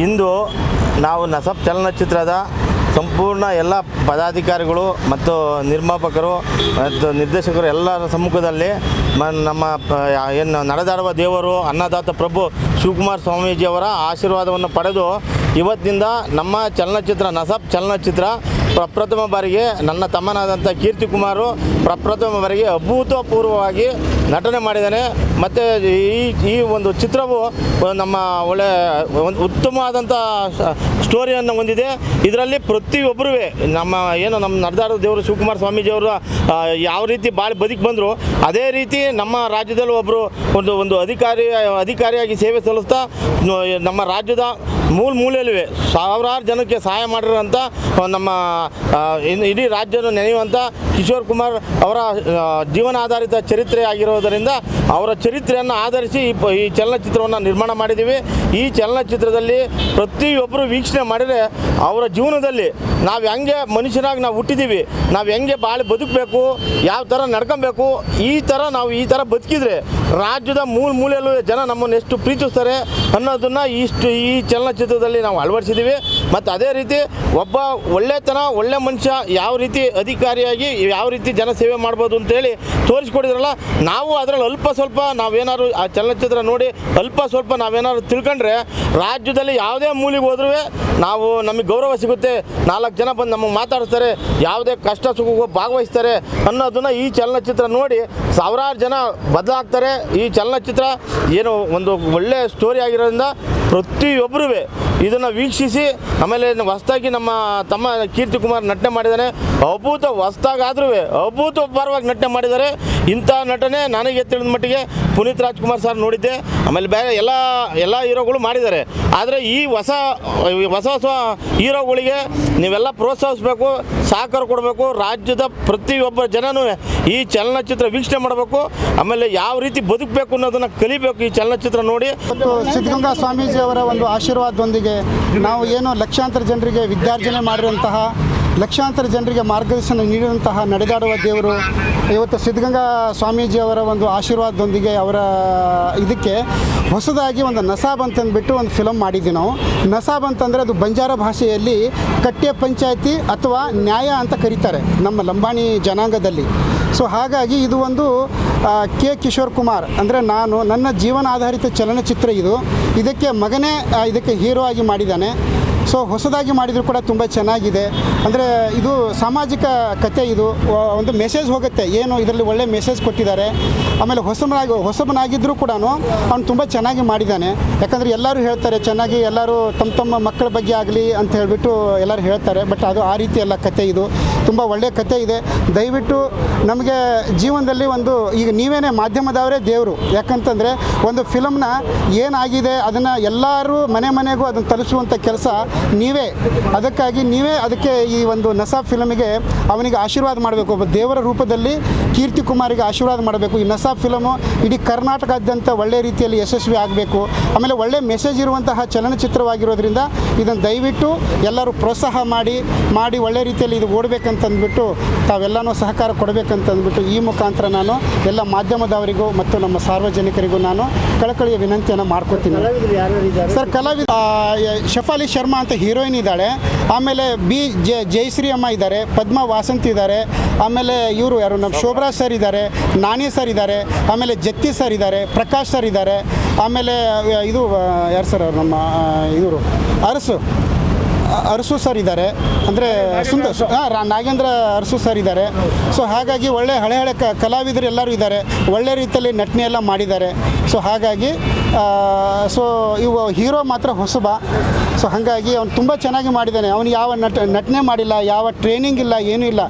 ಇಂದು ನಾವು ನಸಬ್ ಚಲನಚಿತ್ರದ ಸಂಪೂರ್ಣ ಎಲ್ಲ ಪದಾಧಿಕಾರಿಗಳು ಮತ್ತು ನಿರ್ಮಾಪಕರು ಮತ್ತು ನಿರ್ದೇಶಕರು ಎಲ್ಲರ ಸಮ್ಮುಖದಲ್ಲಿ ಮ ನಮ್ಮ ಏನು ನಡೆದಾಡುವ ದೇವರು ಅನ್ನದಾತ ಪ್ರಭು ಶಿವಕುಮಾರ್ ಸ್ವಾಮೀಜಿಯವರ ಆಶೀರ್ವಾದವನ್ನು ಪಡೆದು ಇವತ್ತಿನಿಂದ ನಮ್ಮ ಚಲನಚಿತ್ರ, ನಸಬ್ ಚಲನಚಿತ್ರ ಪ್ರಪ್ರಥಮ ಬಾರಿಗೆ ನನ್ನ ತಮ್ಮನಾದಂಥ ಕೀರ್ತಿ ಕುಮಾರು ಪ್ರಪ್ರಥಮ ಬಾರಿಗೆ ಅಭೂತಪೂರ್ವವಾಗಿ ನಟನೆ ಮಾಡಿದ್ದಾನೆ. ಮತ್ತು ಈ ಈ ಒಂದು ಚಿತ್ರವು ನಮ್ಮ ಒಳ್ಳೆ, ಒಂದು ಉತ್ತಮವಾದಂಥ ಸ್ಟೋರಿಯನ್ನು ಹೊಂದಿದೆ. ಇದರಲ್ಲಿ ಪ್ರತಿಯೊಬ್ಬರೂ ನಮ್ಮ, ಏನು, ನಮ್ಮ ನಡೆದಾಡ ದೇವರು ಶಿವಕುಮಾರ ಸ್ವಾಮೀಜಿಯವರು ಯಾವ ರೀತಿ ಬಾಳಿ ಬದುಕಿ ಬಂದರು, ಅದೇ ರೀತಿ ನಮ್ಮ ರಾಜ್ಯದಲ್ಲೂ ಒಬ್ಬರು ಒಂದು ಒಂದು ಅಧಿಕಾರಿ, ಅಧಿಕಾರಿಯಾಗಿ ಸೇವೆ ಸಲ್ಲಿಸ್ತಾ ನಮ್ಮ ರಾಜ್ಯದ ಮೂಲ ಮೂಲೆಯಲ್ಲಿವೆ. ಸಾವಿರಾರು ಜನಕ್ಕೆ ಸಹಾಯ ಮಾಡಿರುವಂಥ ನಮ್ಮ ಇಡೀ ರಾಜ್ಯವನ್ನು ನೆನೆಯುವಂಥ ಕಿಶೋರ್ ಕುಮಾರ್ ಅವರ ಜೀವನ ಜೀವನಾಧಾರಿತ ಚರಿತ್ರೆ ಆಗಿರೋದರಿಂದ ಅವರ ಚರಿತ್ರೆಯನ್ನು ಆಧರಿಸಿ ಈ ಚಲನಚಿತ್ರವನ್ನು ನಿರ್ಮಾಣ ಮಾಡಿದ್ದೀವಿ. ಈ ಚಲನಚಿತ್ರದಲ್ಲಿ ಪ್ರತಿಯೊಬ್ಬರು ವೀಕ್ಷಣೆ ಮಾಡಿದರೆ ಅವರ ಜೀವನದಲ್ಲಿ ನಾವು ಹೆಂಗೆ ಮನುಷ್ಯನಾಗಿ ನಾವು ಹುಟ್ಟಿದ್ದೀವಿ ನಾವು ಹೆಂಗೆ ಬಾಳೆ ಬದುಕಬೇಕು, ಯಾವ ಥರ ನಡ್ಕೊಬೇಕು, ಈ ಥರ ನಾವು ಈ ಥರ ಬದುಕಿದ್ರೆ ರಾಜ್ಯದ ಮೂಲ ಮೂಲೆಯಲ್ಲೂ ಜನ ನಮ್ಮನ್ನು ಎಷ್ಟು ಪ್ರೀತಿಸ್ತಾರೆ ಅನ್ನೋದನ್ನು ಇಷ್ಟು ಈ ಚಲನಚಿತ್ರದಲ್ಲಿ ನಾವು ಅಳವಡಿಸಿದ್ದೀವಿ ಮತ್ತು ಅದೇ ರೀತಿ ಒಬ್ಬ ಒಳ್ಳೆತನ, ಒಳ್ಳೆ ಮನುಷ್ಯ ಯಾವ ರೀತಿ ಅಧಿಕಾರಿಯಾಗಿ, ಯಾವ ರೀತಿ ಜನ ಸೇವೆ ಮಾಡ್ಬೋದು ಅಂತೇಳಿ ತೋರಿಸ್ಕೊಡಿದ್ರಲ್ಲ, ನಾವು ಅದರಲ್ಲಿ ಅಲ್ಪ ಸ್ವಲ್ಪ ನಾವೇನಾದ್ರು ಆ ಚಲನಚಿತ್ರ ನೋಡಿ ಅಲ್ಪ ಸ್ವಲ್ಪ ನಾವೇನಾದ್ರು ತಿಳ್ಕೊಂಡ್ರೆ ರಾಜ್ಯದಲ್ಲಿ ಯಾವುದೇ ಮೂಲಿಗೆ ಹೋದ್ರೂ ನಾವು ನಮಗೆ ಗೌರವ ಸಿಗುತ್ತೆ. ನಾಲ್ಕು ಜನ ಬಂದು ನಮಗೆ ಮಾತಾಡ್ತಾರೆ ಯಾವುದೇ ಕಷ್ಟ ಸುಖ ಭಾಗವಹಿಸ್ತಾರೆ ಅನ್ನೋದನ್ನು ಈ ಚಲನಚಿತ್ರ ನೋಡಿ ಸಾವಿರಾರು ಜನ ಬದಲಾಗ್ತಾರೆ. ಈ ಚಲನಚಿತ್ರ ಏನು ಒಂದು ಒಳ್ಳೆ ಸ್ಟೋರಿ ಆಗಿರೋದ್ರಿಂದ ಪ್ರತಿಯೊಬ್ಬರೂ ಇದನ್ನು ವೀಕ್ಷಿಸಿ, ಆಮೇಲೆ ಹೊಸ್ತಾಗಿ ನಮ್ಮ ತಮ್ಮ ಕೀರ್ತಿ ಕುಮಾರ್ ನಟನೆ ಮಾಡಿದ್ದಾನೆ ಅಭೂತ ಹೊಸ್ತಾಗಾದ್ರೂ ಅಭೂತ ಪರವಾಗಿ ನಟನೆ ಮಾಡಿದ್ದಾರೆ ಇಂಥ ನಟನೆ ನನಗೆ ತಿಳಿದ ಮಟ್ಟಿಗೆ ಪುನೀತ್ ರಾಜ್ಕುಮಾರ್ ಸರ್ ನೋಡಿದ್ದೆ. ಆಮೇಲೆ ಬೇರೆ ಎಲ್ಲ ಎಲ್ಲ ಹೀರೋಗಳು ಮಾಡಿದ್ದಾರೆ. ಆದರೆ ಈ ಹೊಸ ಹೊಸ ಹೊಸ ಹೀರೋಗಳಿಗೆ ನೀವೆಲ್ಲ ಪ್ರೋತ್ಸಾಹಿಸಬೇಕು, ಸಹಕಾರ ಕೊಡಬೇಕು. ರಾಜ್ಯದ ಪ್ರತಿಯೊಬ್ಬ ಜನನೂ ಈ ಚಲನಚಿತ್ರ ವೀಕ್ಷಣೆ ಮಾಡಬೇಕು, ಆಮೇಲೆ ಯಾವ ರೀತಿ ಬದುಕಬೇಕು ಅನ್ನೋದನ್ನು ಕಲಿಬೇಕು ಈ ಚಲನಚಿತ್ರ ನೋಡಿ. ಸಿದ್ಧಗಂಗಾ ಸ್ವಾಮೀಜಿ ಅವರ ಒಂದು ಆಶೀರ್ವಾದದೊಂದಿಗೆ ನಾವು ಏನು ಲಕ್ಷಾಂತರ ಜನರಿಗೆ ವಿದ್ಯಾರ್ಜನೆ ಮಾಡಿರುವಂತಹ, ಲಕ್ಷಾಂತರ ಜನರಿಗೆ ಮಾರ್ಗದರ್ಶನ ನೀಡಿದಂತಹ ನಡೆದಾಡುವ ದೇವರು ಇವತ್ತು ಸಿದ್ಧಗಂಗಾ ಸ್ವಾಮೀಜಿ ಅವರ ಒಂದು ಆಶೀರ್ವಾದದೊಂದಿಗೆ ಅವರ ಇದಕ್ಕೆ ಹೊಸದಾಗಿ ಒಂದು ನಸಾಬ್ ಅಂತಂದ್ಬಿಟ್ಟು ಒಂದು ಫಿಲಮ್ ಮಾಡಿದ್ವಿ ನಾವು. ನಸಾಬ್ ಅಂತಂದರೆ ಅದು ಬಂಜಾರ ಭಾಷೆಯಲ್ಲಿ ಕಟ್ಟೆ ಪಂಚಾಯಿತಿ ಅಥವಾ ನ್ಯಾಯ ಅಂತ ಕರೀತಾರೆ ನಮ್ಮ ಲಂಬಾಣಿ ಜನಾಂಗದಲ್ಲಿ. ಸೊ ಹಾಗಾಗಿ ಇದು ಒಂದು ಕೆ. ಕಿಶೋರ್ ಕುಮಾರ್ ಅಂದರೆ ನಾನು, ನನ್ನ ಜೀವನ ಆಧಾರಿತ ಚಲನಚಿತ್ರ ಇದು. ಇದಕ್ಕೆ ಮಗನೇ ಇದಕ್ಕೆ ಹೀರೋ ಆಗಿ ಮಾಡಿದ್ದಾನೆ. ಸೊ ಹೊಸದಾಗಿ ಮಾಡಿದರೂ ಕೂಡ ತುಂಬ ಚೆನ್ನಾಗಿದೆ. ಅಂದರೆ ಇದು ಸಾಮಾಜಿಕ ಕತೆ ಇದು. ಒಂದು ಮೆಸೇಜ್ ಹೋಗುತ್ತೆ. ಏನು ಇದರಲ್ಲಿ ಒಳ್ಳೆ ಮೆಸೇಜ್ ಕೊಟ್ಟಿದ್ದಾರೆ. ಆಮೇಲೆ ಹೊಸಬನಾಗಿ ಹೊಸಬನಾಗಿದ್ದರೂ ಕೂಡ ಅವ್ನು ತುಂಬ ಚೆನ್ನಾಗಿ ಮಾಡಿದ್ದಾನೆ. ಯಾಕಂದರೆ ಎಲ್ಲರೂ ಹೇಳ್ತಾರೆ, ಚೆನ್ನಾಗಿ ಎಲ್ಲರೂ ತಮ್ಮ ತಮ್ಮ ಮಕ್ಕಳ ಬಗ್ಗೆ ಆಗಲಿ ಅಂತ ಹೇಳಿಬಿಟ್ಟು ಎಲ್ಲರೂ ಹೇಳ್ತಾರೆ. ಬಟ್ ಅದು ಆ ರೀತಿ ಎಲ್ಲ ಕತೆ ಇದು. ತುಂಬ ಒಳ್ಳೆಯ ಕತೆ ಇದೆ. ದಯವಿಟ್ಟು ನಮಗೆ ಜೀವನದಲ್ಲಿ ಒಂದು, ಈಗ ನೀವೇನೇ ಮಾಧ್ಯಮದವರೇ ದೇವರು. ಯಾಕಂತಂದರೆ ಒಂದು ಫಿಲಮ್ನ ಏನಾಗಿದೆ, ಅದನ್ನು ಎಲ್ಲರೂ ಮನೆ ಮನೆಗೂ ಅದನ್ನು ತಲುಪಿಸುವಂಥ ಕೆಲಸ ನೀವೇ. ಅದಕ್ಕಾಗಿ ನೀವೇ ಅದಕ್ಕೆ ಈ ಒಂದು ನಸಾ ಫಿಲಮಿಗೆ ಅವನಿಗೆ ಆಶೀರ್ವಾದ ಮಾಡಬೇಕು. ಒಬ್ಬ ದೇವರ ರೂಪದಲ್ಲಿ ಕೀರ್ತಿ ಕುಮಾರಿಗೆ ಆಶೀರ್ವಾದ ಮಾಡಬೇಕು. ಈ ನಸಾ ಫಿಲಮು ಇಡೀ ಕರ್ನಾಟಕಾದ್ಯಂತ ಒಳ್ಳೆ ರೀತಿಯಲ್ಲಿ ಯಶಸ್ವಿ ಆಗಬೇಕು. ಆಮೇಲೆ ಒಳ್ಳೆ ಮೆಸೇಜ್ ಇರುವಂತಹ ಚಲನಚಿತ್ರವಾಗಿರೋದ್ರಿಂದ ಇದನ್ನು ದಯವಿಟ್ಟು ಎಲ್ಲರೂ ಪ್ರೋತ್ಸಾಹ ಮಾಡಿ ಮಾಡಿ ಒಳ್ಳೆ ರೀತಿಯಲ್ಲಿ ಇದು ಓಡಬೇಕಂತಂದ್ಬಿಟ್ಟು ತಾವೆಲ್ಲನೂ ಸಹಕಾರ ಕೊಡಬೇಕಂತಂದ್ಬಿಟ್ಟು ಈ ಮುಖಾಂತರ ನಾನು ಎಲ್ಲ ಮಾಧ್ಯಮದವರಿಗೂ ಮತ್ತು ನಮ್ಮ ಸಾರ್ವಜನಿಕರಿಗೂ ನಾನು ಕಳಕಳಿಯ ವಿನಂತಿಯನ್ನು ಮಾಡ್ಕೊತೀನಿ. ಸರ್ ಕಲಾವಿದ ಶೆಫಾಲಿ ಶರ್ಮಾ ಅಂತ ಹೀರೋಯಿನ್ ಇದ್ದಾಳೆ. ಆಮೇಲೆ ಬಿ ಜೆ ಜಯಶ್ರೀ ಅಮ್ಮ ಇದ್ದಾರೆ ಪದ್ಮ ವಾಸಂತ್ ಇದ್ದಾರೆ. ಆಮೇಲೆ ಇವರು ಯಾರು ನಮ್ಮ ಶೋಭರಾಜ್ ಸರ್ ಇದ್ದಾರೆ ನಾನಿ ಸರ್ ಇದ್ದಾರೆ. ಆಮೇಲೆ ಜತ್ತಿ ಸರ್ ಇದ್ದಾರೆ ಪ್ರಕಾಶ್ ಸರ್ ಇದ್ದಾರೆ. ಆಮೇಲೆ ಇದು ಯಾರು ಸರ್ ಅವ್ರು ನಮ್ಮ ಇವರು? ಅರಸು. ಅರಸು ಸರ್ ಇದ್ದಾರೆ. ಅಂದರೆ ಸುಂದರ್ ಹಾಂ ನಾಗೇಂದ್ರ ಅರಸು ಸರ್ ಇದ್ದಾರೆ. ಸೊ ಹಾಗಾಗಿ ಒಳ್ಳೆ ಹಳೆ ಹಳೆ ಕಲಾವಿದರು ಎಲ್ಲರೂ ಇದ್ದಾರೆ. ಒಳ್ಳೆ ರೀತಿಯಲ್ಲಿ ನಟನೆ ಎಲ್ಲ ಮಾಡಿದ್ದಾರೆ. ಸೊ ಹಾಗಾಗಿ ಸೊ ಇವು ಹೀರೋ ಮಾತ್ರ ಹೊಸಬ. ಸೊ ಹಾಗಾಗಿ ಅವ್ನು ತುಂಬ ಚೆನ್ನಾಗಿ ಮಾಡಿದ್ದಾನೆ. ಅವನು ಯಾವ ನಟ ನಟನೆ ಮಾಡಿಲ್ಲ, ಯಾವ ಟ್ರೈನಿಂಗ್ ಇಲ್ಲ, ಏನೂ ಇಲ್ಲ.